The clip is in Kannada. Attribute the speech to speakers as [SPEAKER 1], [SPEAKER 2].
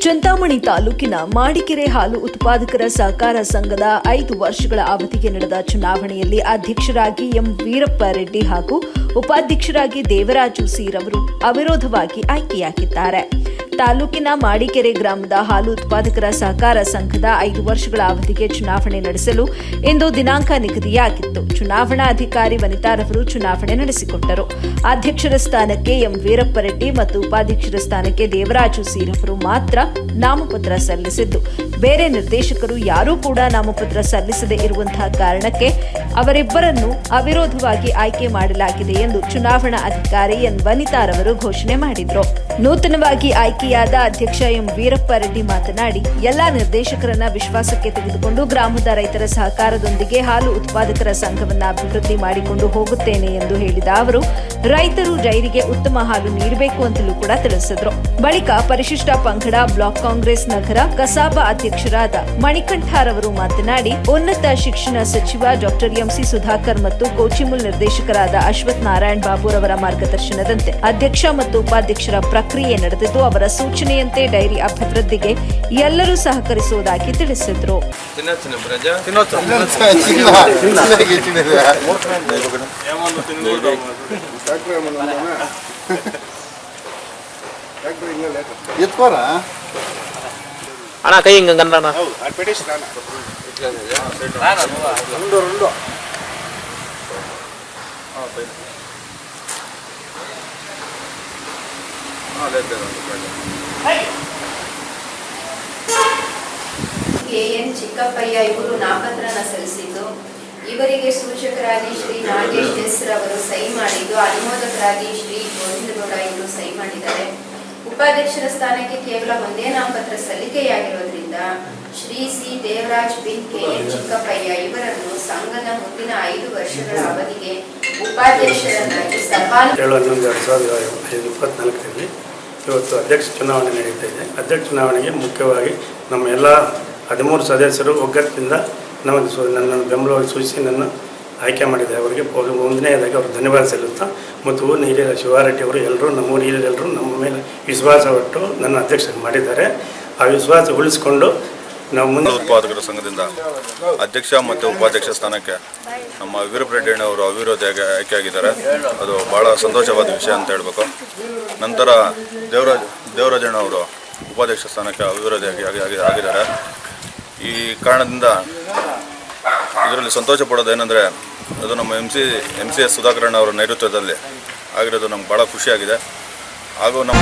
[SPEAKER 1] ಚಿಂತಾಮಣಿ ತಾಲೂಕಿನ ಮಾಡಿಕೆರೆ ಹಾಲು ಉತ್ಪಾದಕರ ಸಹಕಾರ ಸಂಘದ ಐದು ವರ್ಷಗಳ ಅವಧಿಗೆ ನಡೆದ ಚುನಾವಣೆಯಲ್ಲಿ ಅಧ್ಯಕ್ಷರಾಗಿ ಎಂ ವೀರಪ್ಪ ರೆಡ್ಡಿ ಹಾಗೂ ಉಪಾಧ್ಯಕ್ಷರಾಗಿ ದೇವರಾಜು ಸೀರವರು ಅವಿರೋಧವಾಗಿ ಆಯ್ಕೆಯಾಗಿದ್ದಾರೆ. ತಾಲೂಕಿನ ಮಾಡಿಕೆರೆ ಗ್ರಾಮದ ಹಾಲು ಉತ್ಪಾದಕರ ಸಹಕಾರ ಸಂಘದ ಐದು ವರ್ಷಗಳ ಅವಧಿಗೆ ಚುನಾವಣೆ ನಡೆಸಲು ಇಂದು ದಿನಾಂಕ ನಿಗದಿಯಾಗಿತ್ತು. ಚುನಾವಣಾ ಅಧಿಕಾರಿ ವನಿತಾರವರು ಚುನಾವಣೆ ನಡೆಸಿಕೊಟ್ಟರು. ಅಧ್ಯಕ್ಷರ ಸ್ಥಾನಕ್ಕೆ ಎಂ ವೀರಪ್ಪ ರೆಡ್ಡಿ ಮತ್ತು ಉಪಾಧ್ಯಕ್ಷರ ಸ್ಥಾನಕ್ಕೆ ದೇವರಾಜು ಸೀರವರು ಮಾತ್ರ ನಾಮಪತ್ರ ಸಲ್ಲಿಸಿದ್ದು. ಬೇರೆ ನಿರ್ದೇಶಕರು ಯಾರೂ ಕೂಡ ನಾಮಪತ್ರ ಸಲ್ಲಿಸದೇ ಇರುವಂತಹ ಕಾರಣಕ್ಕೆ ಅವರಿಬ್ಬರನ್ನು ಅವಿರೋಧವಾಗಿ ಆಯ್ಕೆ ಮಾಡಲಾಗಿದೆ ಎಂದು ಚುನಾವಣಾ ಅಧಿಕಾರಿ ಎನ್. ವನಿತಾರವರು ಘೋಷಣೆ ಮಾಡಿದ್ರು. ನೂತನವಾಗಿ ಆಯ್ಕೆಯಾದ ಅಧ್ಯಕ್ಷ ಎಂ. ವೀರಪ್ಪ ರೆಡ್ಡಿ ಮಾತನಾಡಿ, ಎಲ್ಲಾ ನಿರ್ದೇಶಕರನ್ನ ವಿಶ್ವಾಸಕ್ಕೆ ತೆಗೆದುಕೊಂಡು ಗ್ರಾಮದ ರೈತರ ಸಹಕಾರದೊಂದಿಗೆ ಹಾಲು ಉತ್ಪಾದಕರ ಸಂಘವನ್ನ ಅಭಿವೃದ್ಧಿ ಮಾಡಿಕೊಂಡು ಹೋಗುತ್ತೇನೆ ಎಂದು ಹೇಳಿದ ಅವರು, ರೈತರು ಡೈರಿಗೆ ಉತ್ತಮ ಹಾಲು ನೀಡಬೇಕು ಅಂತಲೂ ಕೂಡ ತಿಳಿಸಿದ್ರು. ಬಳಿಕ ಪರಿಶಿಷ್ಟ ಪಂಗಡ ಬ್ಲಾಕ್ ಕಾಂಗ್ರೆಸ್ ನಗರ ಕಸಾಬ ಅಧ್ಯಕ್ಷರಾದ ಮಣಿಕಂಠಾರವರು ಮಾತನಾಡಿ, ಉನ್ನತ ಶಿಕ್ಷಣ ಸಚಿವ ಡಾಕ್ಟರ್ ಎಂಸಿ ಸುಧಾಕರ್ ಮತ್ತು ಕೋಚಿಮುಲ್ ನಿರ್ದೇಶಕರಾದ ಅಶ್ವಥ್ ನಾರಾಯಣ್ ಬಾಬುರವರ ಮಾರ್ಗದರ್ಶನದಂತೆ ಅಧ್ಯಕ್ಷ ಮತ್ತು ಉಪಾಧ್ಯಕ್ಷರ ಪ್ರಕ್ರಿಯೆ ನಡೆದಿದ್ದು ಅವರ ಸೂಚನೆಯಂತೆ ಡೈರಿ ಅಭಿವೃದ್ಧಿಗೆ ಎಲ್ಲರೂ ಸಹಕರಿಸುವುದಾಗಿ ತಿಳಿಸಿದ್ರು.
[SPEAKER 2] ಅಣ್ಣ ಕೈ ಹಿಂಗ ಗಂಡಣ್ಣ
[SPEAKER 3] ಕೆಎನ್ ಚಿಕ್ಕಪ್ಪಯ್ಯ ಇವರು ನಾಮಪತ್ರನ ಸಲ್ಲಿಸಿದ್ದು. ಇವರಿಗೆ ಸೂಚಕರಾಗಿ ಶ್ರೀ ನಾಗೇಶ್ ಎಸ್ ಅವರು ಸಹಿ ಮಾಡಿದ್ದು ಅನುಮೋದಕರಾಗಿ ಶ್ರೀ ಗೋವಿಂದಗೌಡ ಇವರು ಸಹಿ ಮಾಡಿದ್ದಾರೆ. ಉಪಾಧ್ಯಕ್ಷರ ಸ್ಥಾನಕ್ಕೆ ಕೇವಲ ಒಂದೇ ನಾಮಪತ್ರ ಸಲ್ಲಿಕೆಯಾಗಿರುವುದರಿಂದ ಶ್ರೀ ಸಿ ದೇವರಾಜ್ ಬಿನ್ ಕೆಎನ್ ಚಿಕ್ಕಪ್ಪಯ್ಯ ಇವರನ್ನು ಸಂಘದ ಮುಂದಿನ ಐದು ವರ್ಷಗಳ ಸಭಾನು
[SPEAKER 4] ಏಳು ಹನ್ನೊಂದು ಎರಡು ಸಾವಿರದ ಐದು, ಇಪ್ಪತ್ನಾಲ್ಕರಲ್ಲಿ ಇವತ್ತು ಅಧ್ಯಕ್ಷ ಚುನಾವಣೆ ನಡೀತಾ ಇದೆ. ಅಧ್ಯಕ್ಷ ಚುನಾವಣೆಗೆ ಮುಖ್ಯವಾಗಿ ನಮ್ಮ ಎಲ್ಲ ಹದಿಮೂರು ಸದಸ್ಯರು ಒಗ್ಗಟ್ಟಿನಿಂದ ನಮಗೆ ಸು ನನ್ನನ್ನು ಬೆಂಬಲವಾಗಿ ಸೂಚಿಸಿ ನನ್ನ ಆಯ್ಕೆ ಮಾಡಿದ್ದಾರೆ. ಅವರಿಗೆ ಒಂದನೇದಾಗಿ ಅವರು ಧನ್ಯವಾದ ಸಲ್ಲಿಸ್ತಾ, ಮತ್ತು ಊರಿನ ಹಿರಿಯರ ಶಿವಾರೆಡ್ಡಿ ಅವರು ಎಲ್ಲರೂ, ನಮ್ಮ ಊರಿನ ಹಿರಿಯರೆಲ್ಲರೂ ನಮ್ಮ ಮೇಲೆ ವಿಶ್ವಾಸವಿಟ್ಟು ನನ್ನ ಅಧ್ಯಕ್ಷರು ಮಾಡಿದ್ದಾರೆ. ಆ ವಿಶ್ವಾಸ ಉಳಿಸ್ಕೊಂಡು ನಾವು ಮುಂದೆ
[SPEAKER 5] ಉತ್ಪಾದಕರ ಸಂಘದಿಂದ ಅಧ್ಯಕ್ಷ ಮತ್ತು ಉಪಾಧ್ಯಕ್ಷ ಸ್ಥಾನಕ್ಕೆ ನಮ್ಮ ವೀರಪ್ಪ ರೆಡ್ಡಿ ಅವರು ಅವಿರೋಧಿಯಾಗಿ ಆಯ್ಕೆಯಾಗಿದ್ದಾರೆ. ಅದು ಬಹಳ ಸಂತೋಷವಾದ ವಿಷಯ ಅಂತ ಹೇಳಬೇಕು. ನಂತರ ದೇವರಾಜ್ ದೇವರಾಜಣ್ಣ ಅವರು ಉಪಾಧ್ಯಕ್ಷ ಸ್ಥಾನಕ್ಕೆ ಅವಿರೋಧಿಯಾಗಿ ಆಗಿ- ಆಗಿ- ಆಗಿದ್ದಾರೆ. ಈ ಕಾರಣದಿಂದ ಇದರಲ್ಲಿ ಸಂತೋಷ ಪಡೋದು ಅದು ನಮ್ಮ M C M C S ಸುಧಾಕರಣ್ಣ ಅವರ ನೇತೃತ್ವದಲ್ಲಿ ಆಗಿರೋದು ನಮ್ಗೆ ಭಾಳ ಖುಷಿಯಾಗಿದೆ. ಹಾಗೂ ನಮ್ಮ